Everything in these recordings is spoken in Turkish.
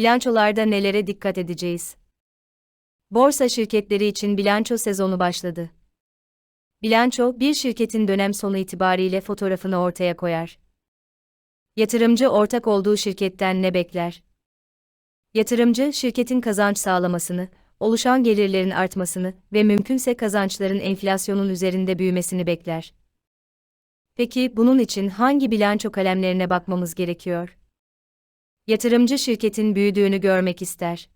Bilançolarda nelere dikkat edeceğiz? Borsa şirketleri için bilanço sezonu başladı. Bilanço, bir şirketin dönem sonu itibariyle fotoğrafını ortaya koyar. Yatırımcı ortak olduğu şirketten ne bekler? Yatırımcı, şirketin kazanç sağlamasını, oluşan gelirlerin artmasını ve mümkünse kazançların enflasyonun üzerinde büyümesini bekler. Peki bunun için hangi bilanço kalemlerine bakmamız gerekiyor? Yatırımcı şirketin büyüdüğünü görmek ister.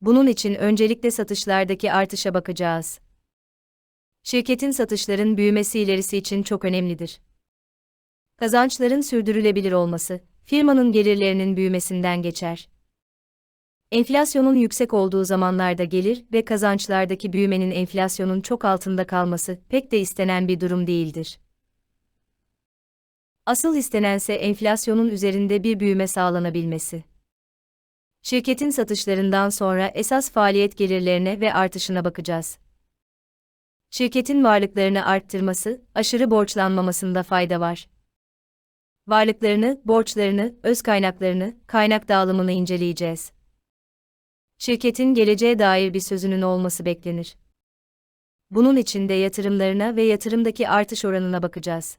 Bunun için öncelikle satışlardaki artışa bakacağız. Şirketin satışların büyümesi ilerisi için çok önemlidir. Kazançların sürdürülebilir olması, firmanın gelirlerinin büyümesinden geçer. Enflasyonun yüksek olduğu zamanlarda gelir ve kazançlardaki büyümenin enflasyonun çok altında kalması pek de istenen bir durum değildir. Asıl istenense enflasyonun üzerinde bir büyüme sağlanabilmesi. Şirketin satışlarından sonra esas faaliyet gelirlerine ve artışına bakacağız. Şirketin varlıklarını arttırması, aşırı borçlanmamasında fayda var. Varlıklarını, borçlarını, öz kaynaklarını, kaynak dağılımını inceleyeceğiz. Şirketin geleceğe dair bir sözünün olması beklenir. Bunun için de yatırımlarına ve yatırımdaki artış oranına bakacağız.